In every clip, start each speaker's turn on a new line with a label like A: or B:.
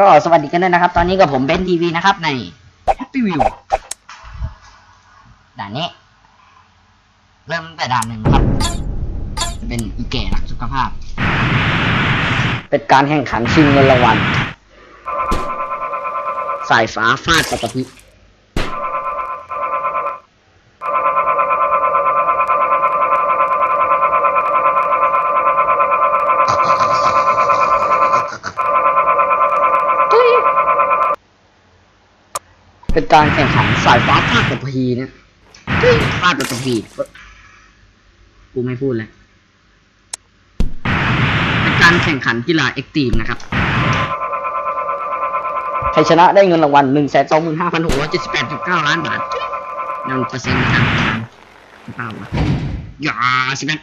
A: ก็สวัสดีกันด้วยนะครับ ตอนนี้กับผมเบนทีวีนะครับ ใน Happy View ด่านนี้ เริ่มแต่ด่านหนึ่งครับ เป็นอีเกะรักสุขภาพ เป็นการแข่งขันชิงเงินรางวัลสายฟ้าฟาดปัตตพี การแข่งขันสายฟ้าฟาดปัตตพีนี่ยฟาดปัตตพีกูไม่พูดเลยเป็นการแข่งขันกีฬาเอ็กตีมนะครับใครชนะได้เงินรางวัลหนึ่งแสนสองหมื่นห้าพันหกร้อยเจ็ดสิบแปดจุดเก้าล้านบาทนั่นเปอร์เซ็นต์นะครับเปล่าวะอย่าสิแม่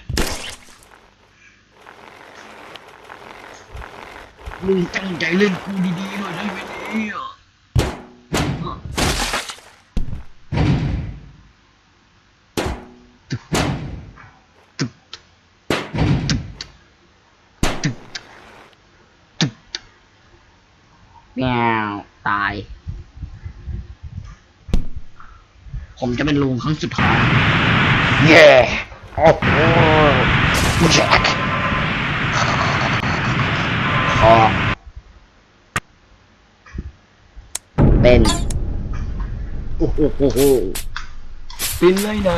A: มึงตั้งใจเล่นกูดีๆหน่อยได้ไหมเนี่ยตึกตึก ตึกตึกแมวตาย ผมจะเป็นลุงครั้งสุดท้ายเย้โอ้โหแจ็คคอเป็นโอ้โหโอ้โหเป็นไรนะ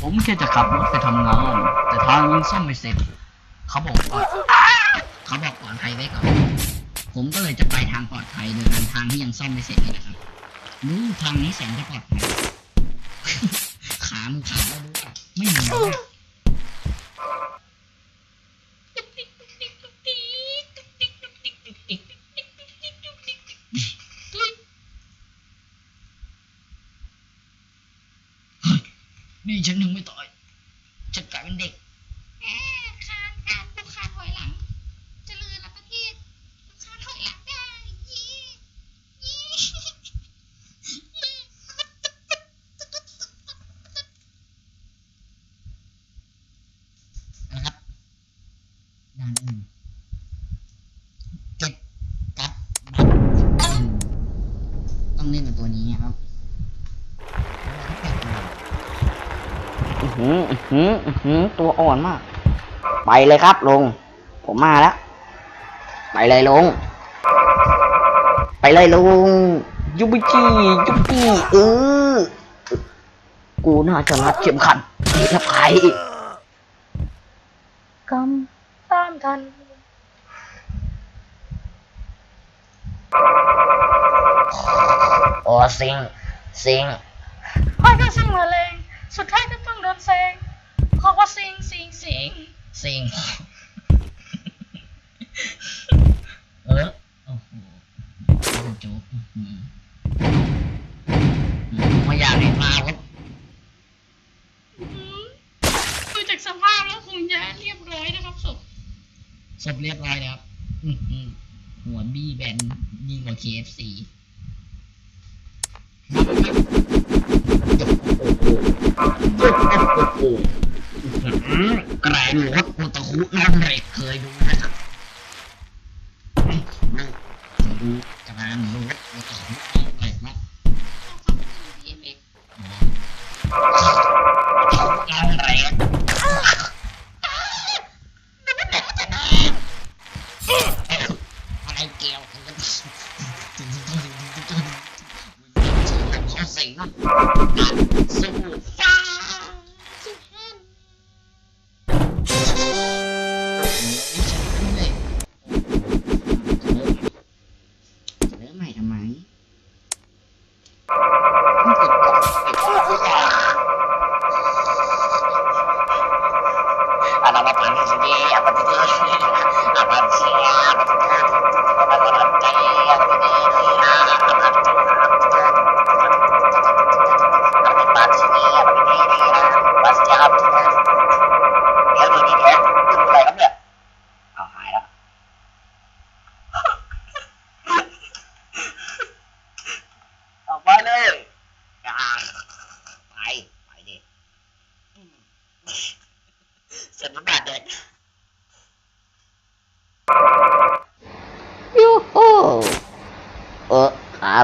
A: ผมแค่จะขับรถไปทำงาน แต่ทางยังซ่อมไม่เสร็จ เขาบอกว่าเขาบอกปลอดภัยไว้ก่อน ผมก็เลยจะไปทางปลอดภัยโดยทางที่ยังซ่อมไม่เสร็จนี่นะครับรู้ทางนี้แสนจะปลอดภัยขามึงขาดแล้วรู้ป่ะไม่มีนี่ฉันยังไม่ตายฉันกลายเป็นเด็ก
B: แหมคานคานพวกคานถอยหลังเจริญละประเทศคานถอยหลังได้ยี่ยี่
A: นะครับด่านอื่นเก็บกับบัตรอืมต้องเล่นกับตัวนี้ครับอือ หืออือหืออือหือตัวอ่อนมาก ไปเลยครับลงผมมาแล้ว ไปเลยลงไปเลยลงยูบิจียูบิจีเออ กูน่าจะรัดเข็มขัดนี่ถ้าใครกำตามทัน โอ้สิง สิง
B: ค่อยก็ซิงมาเลงสุดท้ายก็ต้อง โดนแซงเขาก็ซิงซิงซิง
A: สิงเออโอ้โหโจ๊กไม่อยากให้มาวัด
B: ดูจากสภาพแล้วคงจะเรียบร้อยนะครับศพ
A: ศพเรียบร้อยแล้วครับหัวบี้แบนยิ่งกว่า KFC โอ้โหแกรนรถโอตะคุน้ำเหล็กเคยดูนะครับนี่เคยดูกระนรถโอตะคุน้ำเหล็กนะ
B: ทีเอ็ก
A: น้ำเหล็ก อะไรเกี่ยวกันสิงนะสู้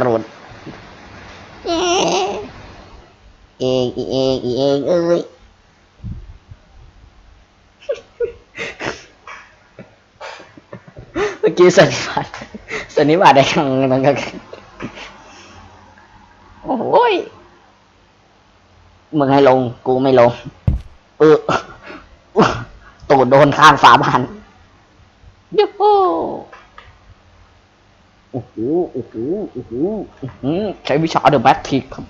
B: ห
C: ลุดเอ๊ะเองอีเองอีเองเอ้ยเมื่อกี้สันนิบาตสันนิบาตได้ครั้งนึงก็โอ้โหยมึงให้ลง กูไม่ลง เออตูดโดนข้างฝาบานยูฮู โอ้โหโอ้โหโอ้โหอื้อหือใช้วิชาเดอะแบททิกครับ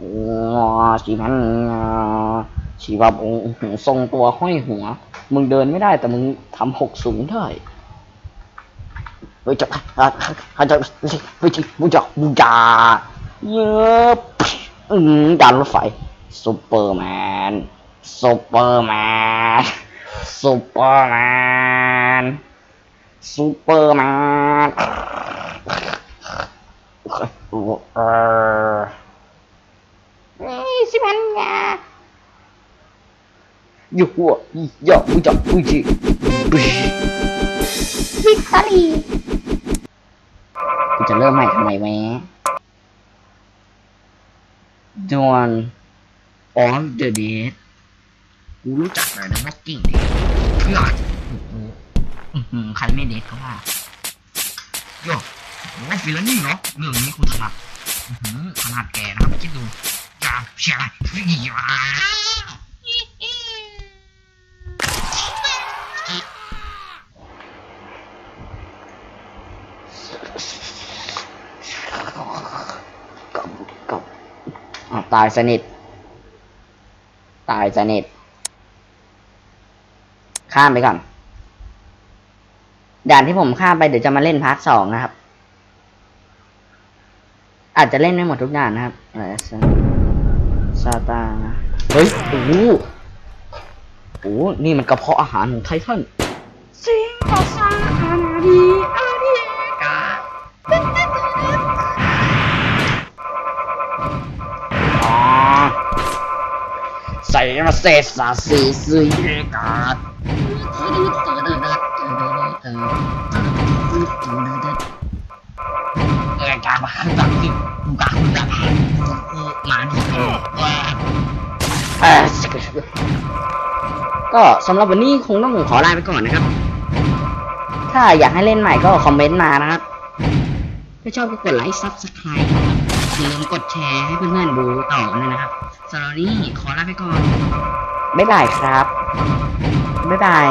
C: อ๋อชีมันอ่าชีว่าองค์ทรงตัวห้อยหัว มึงเดินไม่ได้แต่มึงทำหกสูงได้เฮ้ยจะเขาจะเฮ้ยบูจาบูจาเยอะอืมดันรถไฟซูเปอร์แมนซูเปอร์แมนซูเปอร์แมนซูเปอร์แมน เออนี่สิมันไงยูหัวยาบูจาบูจิบูชิ
B: วิกตอรี่
C: กูจะเริ่มใหม่ทำไมแม่ดวน
A: ออฟเดอะเดทกูรู้จักเลยนะว่ากิ่งเดทเพื่อนโอ้โหอื้อหือใครไม่เดทก็ว่าโย่ ว่าฟิลนี่เนาะเรื่องนี้กูถนัดขนาดแกนะครับคิดดูจ้าเชียร์ฟิยา
C: กับกับอะตายสนิท ตายสนิท ข้ามไปก่อน ด่านที่ผมข้ามไปเดี๋ยวจะมาเล่นพาร์ทสองนะครับ อาจจะเล่นไม่หมดทุกด่านนะครับอะไรซาตานะเฮ้ยโอ้โหโอ้โหนี่มันกระเพาะอาหารของไททัน
A: สิงโตซาอาาดีอาดีกา
C: ใส่มาเศษสาสีซื้อเยกา
A: เออการมาขันตักสิกูกาคุณละเออมาดิเออว่า
C: เอ่อก็สำหรับวันนี้คงต้องขอลาไปก่อนนะครับ ถ้าอยากให้เล่นใหม่ก็คอมเมนต์มานะครับ ถ้าชอบก็กดไลค์ซับสไครต์นะครับอย่าลืมกดแชร์ให้เพื่อนๆดูต่อด้วยนะครับสำหรับนนี้ขอลาไปก่อน บ๊ายบายครับ บ๊ายบาย